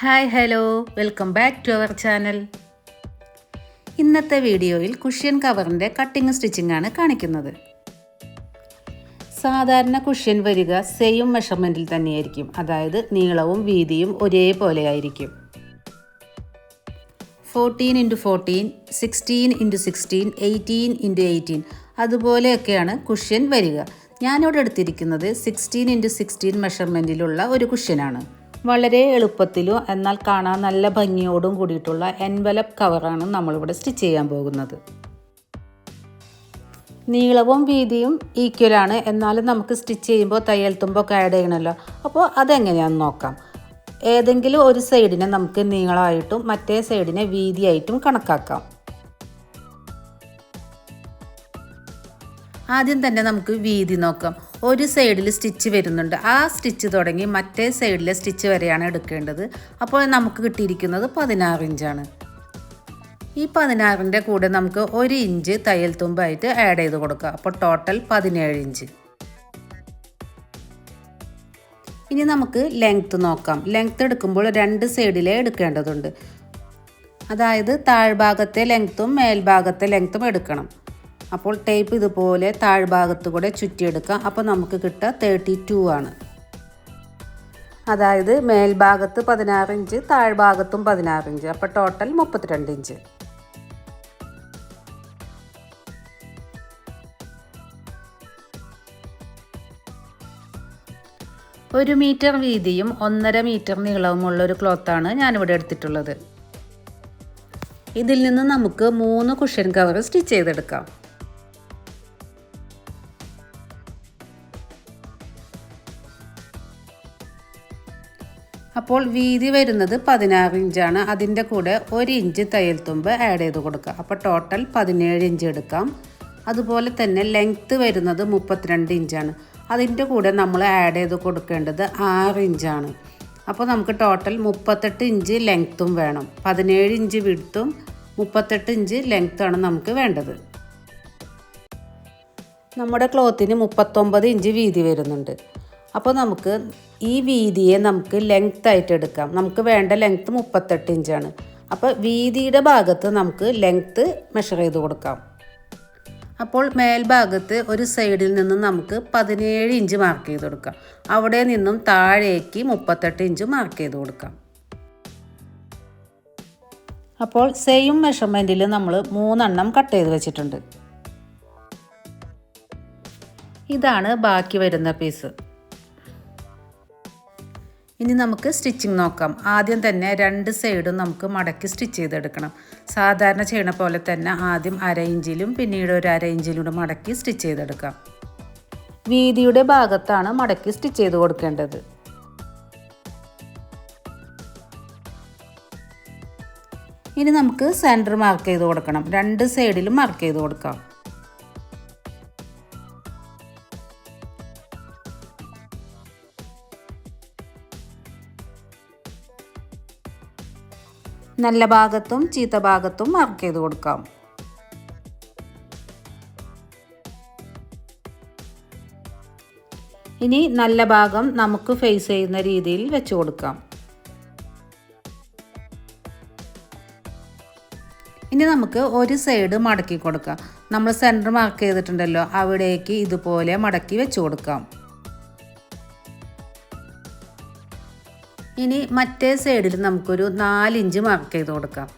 Hi hello. Welcome back to our channel. ഇന്നത്തെ വീഡിയോയിൽ cushion കവറിന്റെ cutting stitching ആണ് കാണിക്കുന്നത്. സാധാരണ കുഷ്യൻ വരിക സെയിം മെഷർമെന്റിൽ തന്നെയായിരിക്കും. അതായത് നീളവും വീതിയും ഒരേപോലെ ആയിരിക്കും. Fourteen into fourteen sixteen into sixteen eighteen into eighteen അതുപോലെയൊക്കെയാണ് cushion വരിക. ഞാനിവിടെ എടുത്തിരിക്കുന്നത് സിക്സ്റ്റീൻ ഇന്റു സിക്സ്റ്റീൻ മെഷർമെന്റിലുള്ള ഒരു കുഷ്യനാണ്. വളരെ എളുപ്പത്തിലും എന്നാൽ കാണാൻ നല്ല ഭംഗിയോടും കൂടിയിട്ടുള്ള എൻവലപ്പ് കവറാണ് നമ്മളിവിടെ സ്റ്റിച്ച് ചെയ്യാൻ പോകുന്നത്. നീളവും വീതിയും ഈക്വലാണ് എന്നാലും നമുക്ക് സ്റ്റിച്ച് ചെയ്യുമ്പോൾ തയ്യൽ തുമ്പൊക്കെ ആഡ് ചെയ്യണമല്ലോ. അപ്പോൾ അതെങ്ങനെയാണെന്ന് നോക്കാം. ഏതെങ്കിലും ഒരു സൈഡിനെ നമുക്ക് നീളമായിട്ടും മറ്റേ സൈഡിനെ വീതിയായിട്ടും കണക്കാക്കാം. ആദ്യം തന്നെ നമുക്ക് വീതി നോക്കാം. ഒരു സൈഡിൽ സ്റ്റിച്ച് വരുന്നുണ്ട്. ആ സ്റ്റിച്ച് തുടങ്ങി മറ്റേ സൈഡിലെ സ്റ്റിച്ച് വരെയാണ് എടുക്കേണ്ടത്. അപ്പോൾ നമുക്ക് കിട്ടിയിരിക്കുന്നത് പതിനാറ് ഇഞ്ചാണ്. ഈ പതിനാറിന്റെ കൂടെ നമുക്ക് ഒരു ഇഞ്ച് തയ്യൽ തുമ്പായിട്ട് ആഡ് ചെയ്ത് കൊടുക്കുക അപ്പോൾ ടോട്ടൽ പതിനേഴ് ഇഞ്ച്. ഇനി നമുക്ക് ലെങ്ത്ത് നോക്കാം. ലെങ്ത്ത് എടുക്കുമ്പോൾ രണ്ട് സൈഡിലേ എടുക്കേണ്ടതുണ്ട്. അതായത് താഴ്ഭാഗത്തെ ലെങ്ത്തും മേൽഭാഗത്തെ ലെങ്ത്തും എടുക്കണം. അപ്പോൾ ടേപ്പ് ഇതുപോലെ താഴ്ഭാഗത്ത് കൂടെ ചുറ്റിയെടുക്കാം അപ്പോൾ നമുക്ക് കിട്ടുക തേർട്ടി ടു ആണ്. അതായത് മേൽഭാഗത്ത് പതിനാറ് ഇഞ്ച് താഴ്ഭാഗത്തും പതിനാറ് ഇഞ്ച് അപ്പോൾ ടോട്ടൽ മുപ്പത്തിരണ്ട് ഇഞ്ച് ഒരു മീറ്റർ വീതിയും ഒന്നര മീറ്റർ നീളവുമുള്ള ഒരു ക്ലോത്താണ് ഞാനിവിടെ എടുത്തിട്ടുള്ളത്. ഇതിൽ നിന്ന് നമുക്ക് മൂന്ന് കുഷ്യൻ കവർ സ്റ്റിച്ച് ചെയ്തെടുക്കാം. അപ്പോൾ വീതി വരുന്നത് പതിനാറ് ഇഞ്ചാണ്. അതിന്റെ കൂടെ ഒരു ഇഞ്ച് തയ്യൽ തുമ്പ് ആഡ് ചെയ്ത് കൊടുക്കുക. അപ്പോൾ ടോട്ടൽ പതിനേഴ് ഇഞ്ച് എടുക്കാം. അതുപോലെ തന്നെ ലെങ്ത്ത് വരുന്നത് മുപ്പത്തിരണ്ട് ഇഞ്ചാണ്. അതിന്റെ കൂടെ നമ്മൾ ആഡ് ചെയ്ത് കൊടുക്കേണ്ടത് ആറ് ഇഞ്ചാണ്. അപ്പോൾ നമുക്ക് ടോട്ടൽ മുപ്പത്തെട്ട് ഇഞ്ച് ലെങ്ത്തും വേണം. പതിനേഴ് ഇഞ്ച് വിടുത്തും മുപ്പത്തെട്ട് ഇഞ്ച് ലെങ്ത്താണ് നമുക്ക് വേണ്ടത്. നമ്മുടെ ക്ലോത്തിന് മുപ്പത്തൊമ്പത് ഇഞ്ച് വീതി വരുന്നുണ്ട്. അപ്പോൾ നമുക്ക് ഈ വീതിയെ നമുക്ക് ലെങ്ത് ആയിട്ട് എടുക്കാം. നമുക്ക് വേണ്ട ലെങ്ത്ത് മുപ്പത്തെട്ട് ഇഞ്ചാണ് അപ്പോൾ വീതിയുടെ ഭാഗത്ത് നമുക്ക് ലെങ്ത്ത് മെഷർ ചെയ്ത് കൊടുക്കാം. അപ്പോൾ മേൽഭാഗത്ത് ഒരു സൈഡിൽ നിന്നും നമുക്ക് പതിനേഴ് ഇഞ്ച് മാർക്ക് ചെയ്ത് കൊടുക്കാം. അവിടെ നിന്നും താഴേക്ക് മുപ്പത്തെട്ട് ഇഞ്ച് മാർക്ക് ചെയ്ത് കൊടുക്കാം. അപ്പോൾ സെയിം മെഷർമെന്റിൽ നമ്മൾ മൂന്നെണ്ണം കട്ട് ചെയ്ത് വെച്ചിട്ടുണ്ട്. ഇതാണ് ബാക്കി വരുന്ന പീസ് ഇനി നമുക്ക് സ്റ്റിച്ചിങ് നോക്കാം. ആദ്യം തന്നെ രണ്ട് സൈഡും നമുക്ക് മടക്കി സ്റ്റിച്ച് ചെയ്തെടുക്കണം. സാധാരണ ചെയ്യണ പോലെ തന്നെ ആദ്യം അര ഇഞ്ചിലും പിന്നീട് ഒരു അര ഇഞ്ചിലും കൂടെ മടക്കി സ്റ്റിച്ച് ചെയ്തെടുക്കാം. വീതിയുടെ ഭാഗത്താണ് മടക്കി സ്റ്റിച്ച് ചെയ്ത് കൊടുക്കേണ്ടത്. ഇനി നമുക്ക് സെന്റർ മാർക്ക് ചെയ്ത് കൊടുക്കണം. രണ്ട് സൈഡിലും മാർക്ക് ചെയ്ത് കൊടുക്കാം. നല്ല ഭാഗത്തും ചീത്ത ഭാഗത്തും മാർക്ക് ചെയ്ത് കൊടുക്കാം. ഇനി നല്ല ഭാഗം നമുക്ക് ഫേസ് ചെയ്യുന്ന രീതിയിൽ വെച്ച് കൊടുക്കാം. ഇനി നമുക്ക് ഒരു സൈഡ് മടക്കി കൊടുക്കാം. നമ്മൾ സെന്റർ മാർക്ക് ചെയ്തിട്ടുണ്ടല്ലോ അവിടേക്ക് ഇതുപോലെ മടക്കി വെച്ച് കൊടുക്കാം. ഇനി മറ്റേ സൈഡിൽ നമുക്കൊരു നാലിഞ്ച് മാർക്ക് ചെയ്ത് കൊടുക്കാം.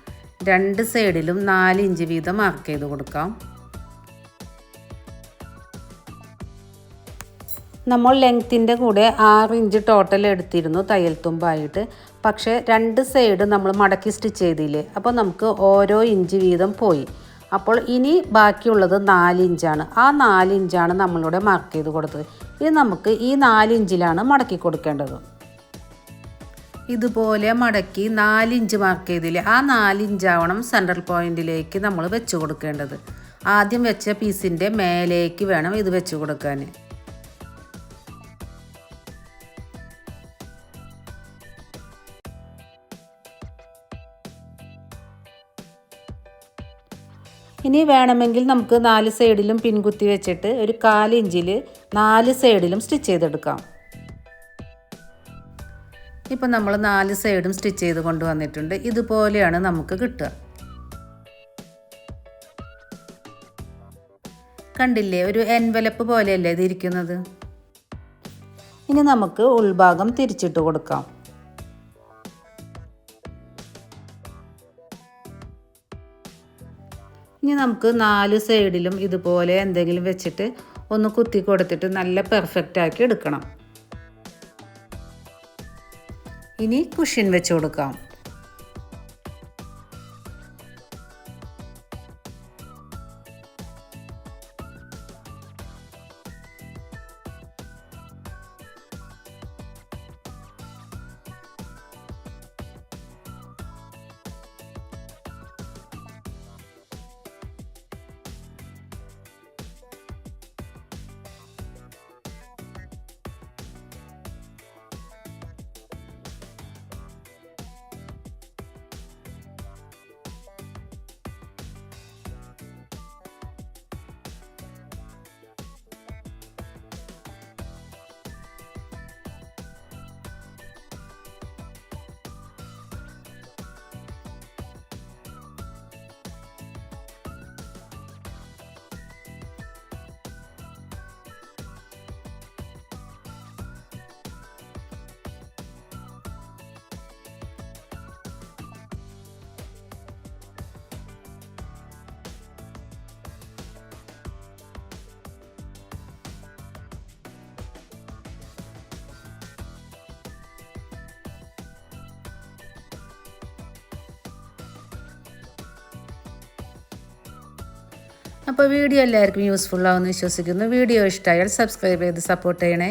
രണ്ട് സൈഡിലും നാലിഞ്ച് വീതം മാർക്ക് ചെയ്ത് കൊടുക്കാം. നമ്മൾ ലെങ്ത്തിന്റെ കൂടെ ആറ് ഇഞ്ച് ടോട്ടൽ എടുത്തിരുന്നു തയ്യൽ തുമ്പായിട്ട്. പക്ഷേ രണ്ട് സൈഡ് നമ്മൾ മടക്കി സ്റ്റിച്ച് ചെയ്തില്ലേ അപ്പോൾ നമുക്ക് ഓരോ ഇഞ്ച് വീതം പോയി. അപ്പോൾ ഇനി ബാക്കിയുള്ളത് നാലിഞ്ചാണ് ആ നാലിഞ്ചാണ് നമ്മളിവിടെ മാർക്ക് ചെയ്ത് കൊടുത്തത്. ഇനി നമുക്ക് ഈ നാലിഞ്ചിലാണ് മടക്കി കൊടുക്കേണ്ടത്. ഇതുപോലെ മടക്കി നാലിഞ്ച് മാർക്ക് ചെയ്തില്ലേ? ആ നാലിഞ്ചാവണം സെൻട്രൽ പോയിന്റിലേക്ക് നമ്മൾ വെച്ച് കൊടുക്കേണ്ടത്. ആദ്യം വെച്ച പീസിന്റെ മേലേക്ക് വേണം ഇത് വെച്ച് കൊടുക്കാൻ ഇനി വേണമെങ്കിൽ നമുക്ക് നാല് സൈഡിലും പിൻകുത്തി വെച്ചിട്ട് ഒരു കാലിഞ്ചിൽ നാല് സൈഡിലും സ്റ്റിച്ച് ചെയ്തെടുക്കാം. ഇപ്പം നമ്മൾ നാല് സൈഡും സ്റ്റിച്ച് ചെയ്ത് കൊണ്ടുവന്നിട്ടുണ്ട്. ഇതുപോലെയാണ് നമുക്ക് കിട്ടുക. കണ്ടില്ലേ? ഒരു എൻവലപ്പ് പോലെയല്ലേ ഇതിരിക്കുന്നത് ഇനി നമുക്ക് ഉൾഭാഗം തിരിച്ചിട്ട് കൊടുക്കാം. ഇനി നമുക്ക് നാല് സൈഡിലും ഇതുപോലെ എന്തെങ്കിലും വെച്ചിട്ട് ഒന്ന് കുത്തി കൊടുത്തിട്ട് നല്ല പെർഫെക്റ്റ് ആക്കി എടുക്കണം. ഇനി കുഷ്യൻ വെച്ച് കൊടുക്കാം. അപ്പോൾ വീഡിയോ എല്ലാവർക്കും യൂസ്ഫുൾ ആവുമെന്ന് വിശ്വസിക്കുന്നു. വീഡിയോ ഇഷ്ടമായാൽ സബ്സ്ക്രൈബ് ചെയ്ത് സപ്പോർട്ട് ചെയ്യണേ.